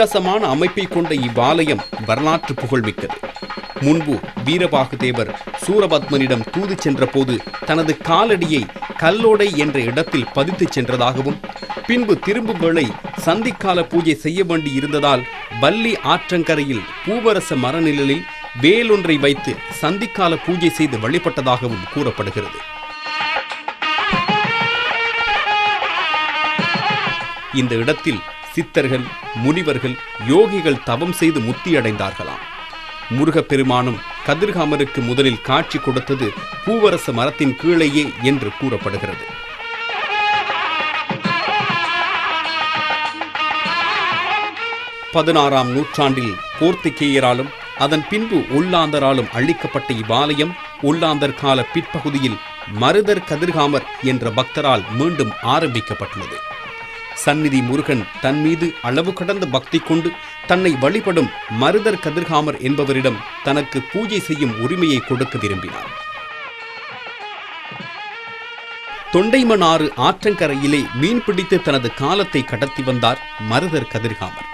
வித்தியாசமான அமைப்பை கொண்ட இவ்வாலயம் வரலாற்று புகழ்மிக்கது. முன்பு வீரபாகு தேவர் சூரபத்மனிடம் தூது சென்றபோது தனது காலடியை கல்லோடை என்ற இடத்தில் பதித்துச் சென்றதாகவும் பின்பு திரும்பும் வேளை சந்திக்கால பூஜை செய்ய வேண்டி இருந்ததால் வள்ளி ஆற்றங்கரையில் பூவரச மரநிழலில் வேலொன்றை வைத்து சந்திக்கால பூஜை செய்து வழிபட்டதாகவும் கூறப்படுகிறது. இந்த இடத்தில் சித்தர்கள் முனிவர்கள் யோகிகள் தவம் செய்து முத்தியடைந்தார்களாம். முருகப்பெருமானும் கதிர்காமருக்கு முதலில் காட்சி கொடுத்தது பூவரச மரத்தின் கீழேயே என்று கூறப்படுகிறது. பதினாறாம் நூற்றாண்டில் போர்த்துக்கேயராலும் அதன் பின்பு ஒல்லாந்தராலும் அழிக்கப்பட்ட இவ்வாலயம் ஒல்லாந்தர் கால பிற்பகுதியில் மருதர் கதிர்காமர் என்ற பக்தரால் மீண்டும் ஆரம்பிக்கப்பட்டுள்ளது. சந்நிதி முருகன் தன் மீது அளவு கடந்த பக்தி கொண்டு தன்னை வழிபடும் மருதர் கதிர்காமர் என்பவரிடம் தனக்கு பூஜை செய்யும் உரிமையை கொடுக்க விரும்பினார். தொண்டைமனாறு ஆற்றங்கரையிலே மீன் பிடித்து தனது காலத்தை கடத்தி வந்தார் மருதர் கதிர்காமர்.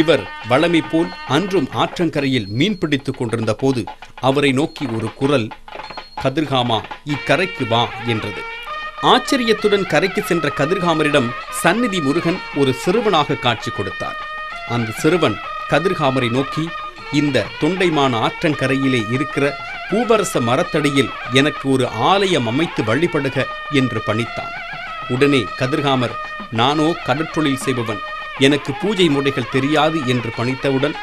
இவர் வளமை போல் அன்றும் ஆற்றங்கரையில் மீன் பிடித்துக் கொண்டிருந்த போது அவரை நோக்கி ஒரு குரல் கதிர்காமா இக்கரைக்கு வா என்றது. ஆச்சரியத்துடன் கரைக்கு சென்ற கதிர்காமரிடம் சந்நிதி முருகன் ஒரு சிறுவனாக காட்சி கொடுத்தார். அந்த சிறுவன் கதிர்காமரை நோக்கி இந்த தொண்டைமான ஆற்றங்கரையிலே இருக்கிற பூவரச மரத்தடியில் எனக்கு ஒரு ஆலயம் அமைத்து வழிபடுக என்று பணித்தான். உடனே கதிர்காமர் நானோ கடற்றொழில் செய்பவன் எனக்கு பூஜை முறைகள் தெரியாது என்று பணித்தவுடன்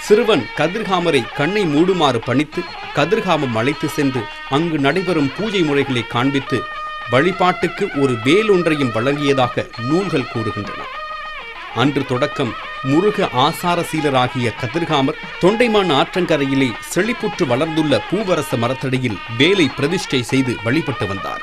சிறுவன் கதிர்காமரை கண்ணை மூடுமாறு பணித்து கதிர்காமம் அழைத்து சென்று அங்கு நடைபெறும் பூஜை முறைகளை காண்பித்து வழிபாட்டுக்கு ஒரு வேலொன்றையும் வழங்கியதாக நூல்கள் கூறுகின்றன. அன்று தொடக்கம் முருக ஆசாரசீலராகிய கதிர்காமர் தொண்டைமான் ஆற்றங்கரையிலே செழிப்புற்று வளர்ந்துள்ள பூவரச மரத்தடியில் வேலை பிரதிஷ்டை செய்து வழிபட்டு வந்தார்.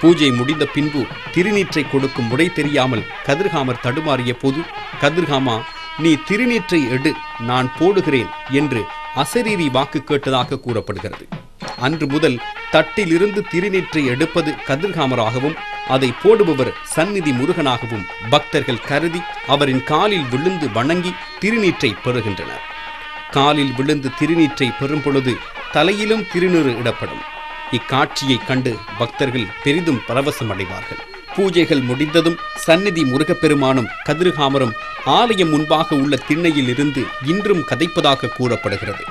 பூஜை முடிந்த பின்பு திருநீற்றை கொடுக்கும் முறை தெரியாமல் கதிர்காமர் தடுமாறிய போது கதிர்காமா நீ திருநீற்றை எடு நான் போடுகிறேன் என்று அசரீரி வாக்கு கேட்டதாக கூறப்படுகிறது. அன்று முதல் தட்டிலிருந்து திருநீற்றை எடுப்பது கதிர்காமராகவும் அதை போடுபவர் சந்நிதி முருகனாகவும் பக்தர்கள் கருதி அவரின் காலில் விழுந்து வணங்கி திருநீற்றை பெறுகின்றனர். காலில் விழுந்து திருநீற்றை பெறும் பொழுது தலையிலும் திருநீறு இடப்படும். இக்காட்சியைக் கண்டு பக்தர்கள் பெரிதும் பரவசம் அடைவார்கள் பூஜைகள் முடிந்ததும் சந்நிதி முருகப்பெருமானும் கதிர்காமரும் ஆலயம் முன்பாக உள்ள திண்ணையில் இருந்து இன்றும் கதைப்பதாக கூறப்படுகிறது.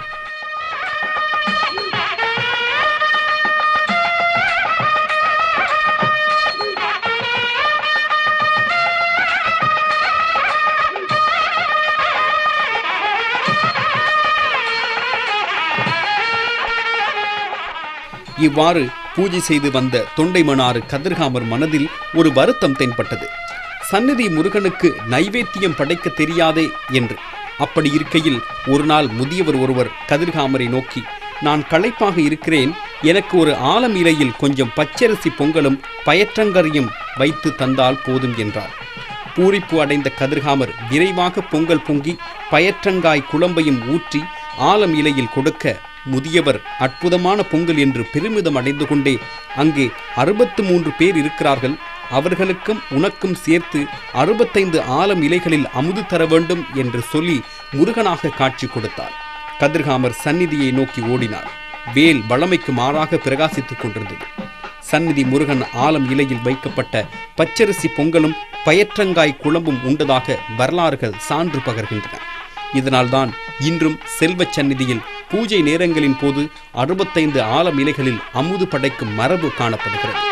இவ்வாறு பூஜை செய்து வந்த தொண்டைமனாறு கதிர்காமர் மனதில் ஒரு வருத்தம் தென்பட்டது. சந்நிதி முருகனுக்கு நைவேத்தியம் படைக்க தெரியாதே என்று. அப்படி இருக்கையில் ஒரு நாள் முதியவர் ஒருவர் கதிர்காமரை நோக்கி நான் களைப்பாக இருக்கிறேன். எனக்கு ஒரு ஆலம் இலையில் கொஞ்சம் பச்சரிசி பொங்கலும் பயற்றங்கரையும் வைத்து தந்தால் போதும் என்றார். பூரிப்பு அடைந்த கதிர்காமர் விரைவாக பொங்கல் பொங்கி பயற்றங்காய் குழம்பையும் ஊற்றி ஆலம் இலையில் கொடுக்க முதியவர் அற்புதமான பொங்கல் என்று பெருமிதம் அடைந்து கொண்டே அங்கே அறுபத்து மூன்று பேர் இருக்கிறார்கள். அவர்களுக்கும் உனக்கும் சேர்த்து அறுபத்தைந்து ஆலம் இலைகளில் அமுது தர வேண்டும் என்று சொல்லி முருகனாக காட்சி கொடுத்தார். கதிர்காமர் சந்நிதியை நோக்கி ஓடினார். வேல் வளமைக்கு மாறாக பிரகாசித்துக் கொண்டிருந்தது. சந்நிதி முருகன் ஆலம் இலையில் வைக்கப்பட்ட பச்சரிசி பொங்கலும் பயற்றங்காய் குழம்பும் உண்டதாக வரலாறுகள் சான்று பகர்கின்றன. இதனால்தான் இன்றும் செல்வச் சந்நிதியில் பூஜை நேரங்களின் போது அறுபத்தைந்து ஆலமிலைகளில் அமுது படைக்கும் மரபு காணப்படுகிறது.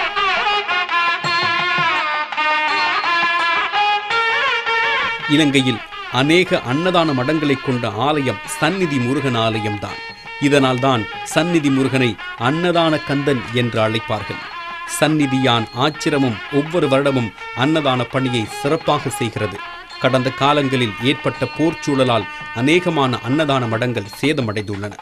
இலங்கையில் அநேக அன்னதான மடங்களை கொண்ட ஆலயம் சந்நிதி முருகன் ஆலயம்தான். இதனால்தான் சந்நிதி முருகனை அன்னதான கந்தன் என்று அழைப்பார்கள். சந்நிதியான் ஆச்சிரமும் ஒவ்வொரு வருடமும் அன்னதான பணியை சிறப்பாக செய்கிறது. கடந்த காலங்களில் ஏற்பட்ட போர்ச்சூழலால் அநேகமான அன்னதான மடங்கள் சேதமடைந்துள்ளன.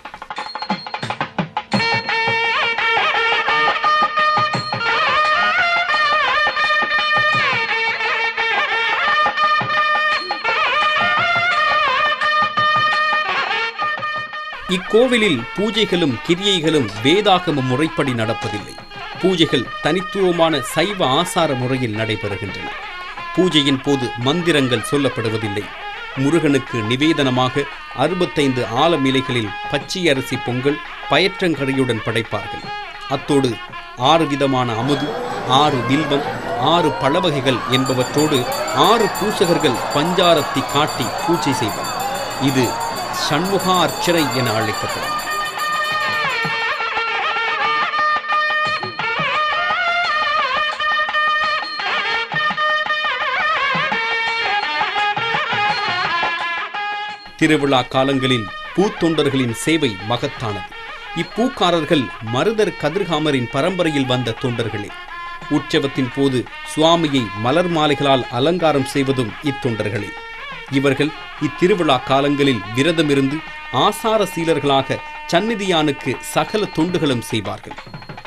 இக்கோவிலில் பூஜைகளும் கிரியைகளும் வேதாகம முறைப்படி நடப்பதில்லை. பூஜைகள் தனித்துவமான சைவ ஆசார முறையில் நடைபெறுகின்றன. பூஜையின் போது மந்திரங்கள் சொல்லப்படுவதில்லை. முருகனுக்கு நிவேதனமாக அறுபத்தைந்து ஆலமிலைகளில் பச்சை அரிசி பொங்கல் பயற்றங்கரையுடன் படைப்பார்கள். அத்தோடு ஆறு விதமான அமுது ஆறு வில்வம் ஆறு பழவகைகள் என்பவற்றோடு ஆறு பூசகர்கள் பஞ்சாரத்தை காட்டி பூஜை செய்வர். இது சண்முகா அர்ச்சனை என அழைக்கப்படும். திருவிழா காலங்களில் பூத்தொண்டர்களின் சேவை மகத்தானது. இப்பூக்காரர்கள் மருதர் கதிர்காமரின் பரம்பரையில் வந்த தொண்டர்களே. உற்சவத்தின் போது சுவாமியை மலர் மாலைகளால் அலங்காரம் செய்வதும் இத்தொண்டர்களே. இவர்கள் இத்திருவிழா காலங்களில் விரதமிருந்து ஆசார சீலர்களாக சந்நிதியானுக்கு சகல தொண்டுகளும் செய்வார்கள்.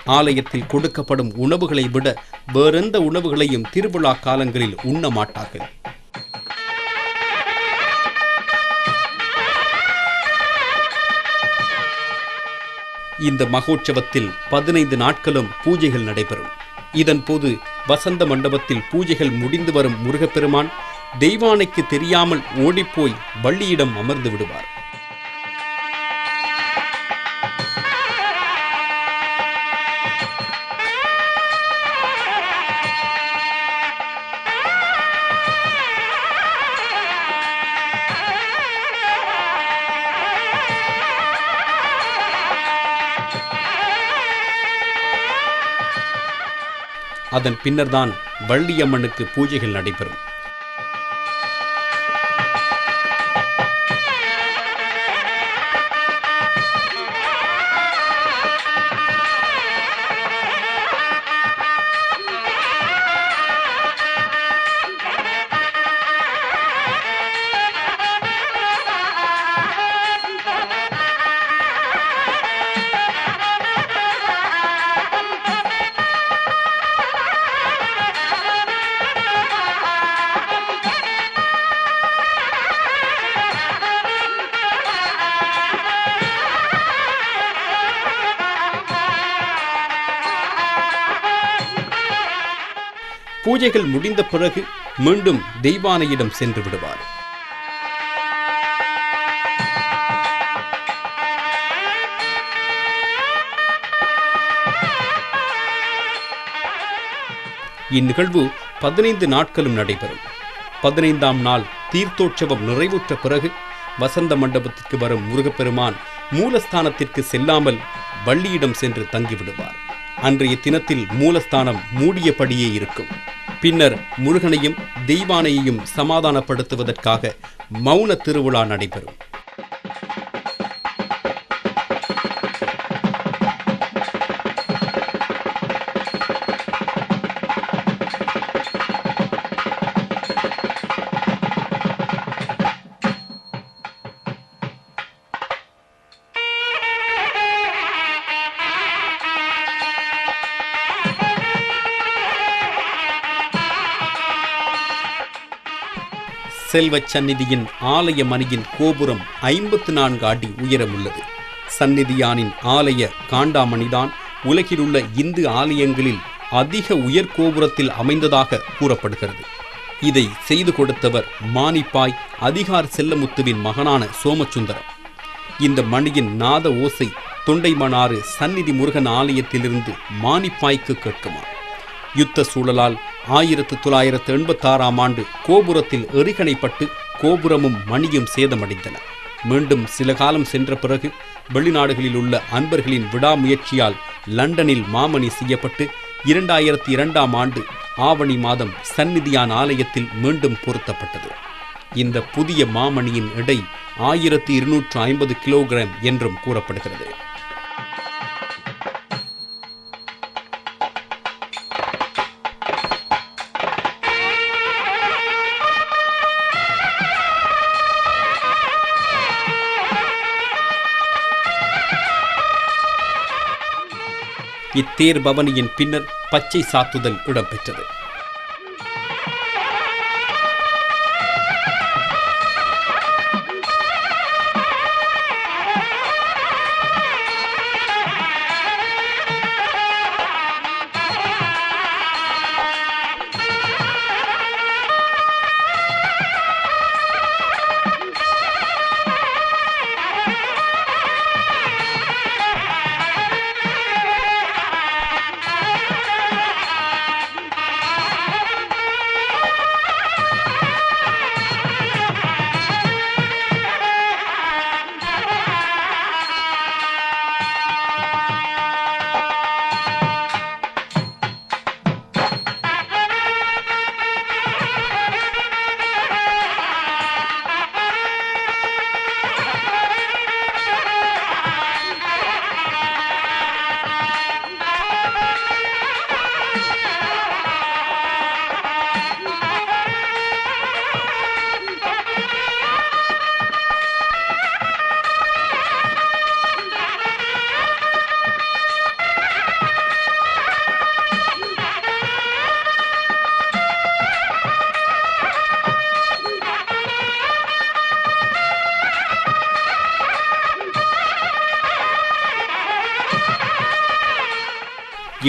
ஆலயத்தில் கொடுக்கப்படும் உணவுகளை விட வேறெந்த உணவுகளையும் திருவிழா காலங்களில் உண்ண மாட்டார்கள். இந்த மகோற்சவத்தில் பதினைந்து நாட்களும் பூஜைகள் நடைபெறும். இதன் போது வசந்த மண்டபத்தில் பூஜைகள் முடிந்து வரும் முருகப்பெருமான் தெய்வானைக்கு தெரியாமல் ஓடிப்போய் வள்ளியிடம் அமர்ந்து விடுவார். அதன் பின்னர்தான் வள்ளியம்மனுக்கு பூஜைகள் நடைபெறும். பூஜைகள் முடிந்த பிறகு மீண்டும் தெய்வானையிடம் சென்று விடுவார். இந்நிகழ்வு பதினைந்து நாட்களும் நடைபெறும். பதினைந்தாம் நாள் தீர்த்தோற்சவம் நிறைவுற்ற பிறகு வசந்த மண்டபத்திற்கு வரும் முருகப்பெருமான் மூலஸ்தானத்திற்கு செல்லாமல் வள்ளியிடம் சென்று தங்கிவிடுவார். அன்றைய தினத்தில் மூலஸ்தானம் மூடியபடியே இருக்கும். பின்னர் முருகனையும் தெய்வானையையும் சமாதானப்படுத்துவதற்காக மௌன திருவிழா நடைபெறும். செல்வச் சந்நிதியின் ஆலய மணியின் கோபுரம் ஐம்பத்து நான்கு அடி உயரமுள்ளது. சந்நிதியானின் ஆலய காண்டாமணிதான் உலகிலுள்ள இந்து ஆலயங்களில் அதிக உயர் கோபுரத்தில் அமைந்ததாக கூறப்படுகிறது. இதை செய்து கொடுத்தவர் மானிப்பாய் அதிகார் செல்லமுத்துவின் மகனான சோமசுந்தரம். இந்த மணியின் நாத ஓசை தொண்டைமணாறு சந்நிதி முருகன் ஆலயத்திலிருந்து மானிப்பாய்க்கு கேட்குமா? யுத்த சூழலால் ஆயிரத்து தொள்ளாயிரத்து எண்பத்தாறாம் ஆண்டு கோபுரத்தில் எரிகணைப்பட்டு கோபுரமும் மணியும் சேதமடைந்தன. மீண்டும் சில காலம் சென்ற பிறகு வெளிநாடுகளில் உள்ள அன்பர்களின் விடாமுயற்சியால் லண்டனில் மாமணி செய்யப்பட்டு இரண்டாயிரத்தி இரண்டாம் ஆண்டு ஆவணி மாதம் சந்நிதியான் ஆலயத்தில் மீண்டும் பொருத்தப்பட்டது. இந்த புதிய மாமணியின் எடை ஆயிரத்தி இருநூற்று ஐம்பது கிலோகிராம் என்றும் கூறப்படுகிறது. இத்தேர் பவனியின் பின்னர் பச்சை சாத்துதல் இடம்பெற்றது.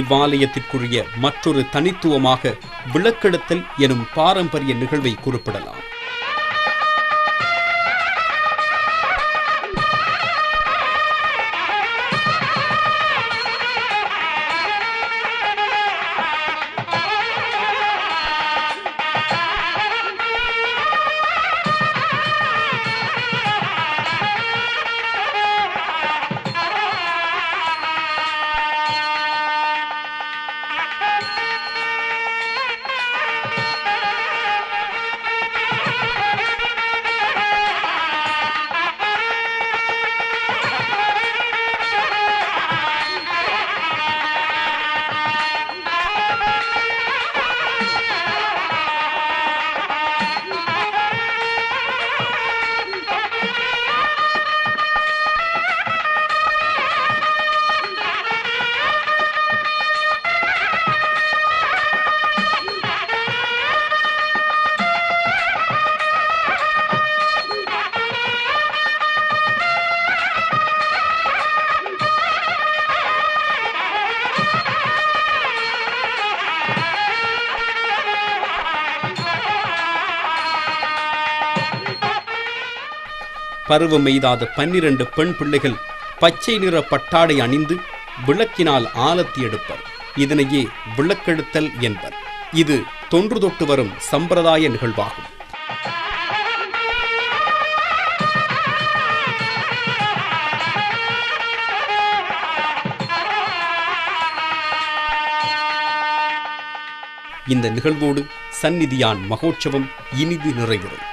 இவ்வாலயத்திற்குரிய மற்றொரு தனித்துவமாக விளக்கெடுத்தல் எனும் பாரம்பரிய நிகழ்வை குறிப்பிடலாம். பருவம் எய்தாத பன்னிரண்டு பெண் பிள்ளைகள் பச்சை நிற பட்டாடை அணிந்து விளக்கினால் ஆலத்தி எடுப்பர். இதனையே விளக்கெடுத்தல் என்பர். இது தொன்று தொட்டு வரும் சம்பிரதாய நிகழ்வாகும். இந்த நிகழ்வோடு சந்நிதியான் மகோற்சவம் இனிது நிறைவுறும்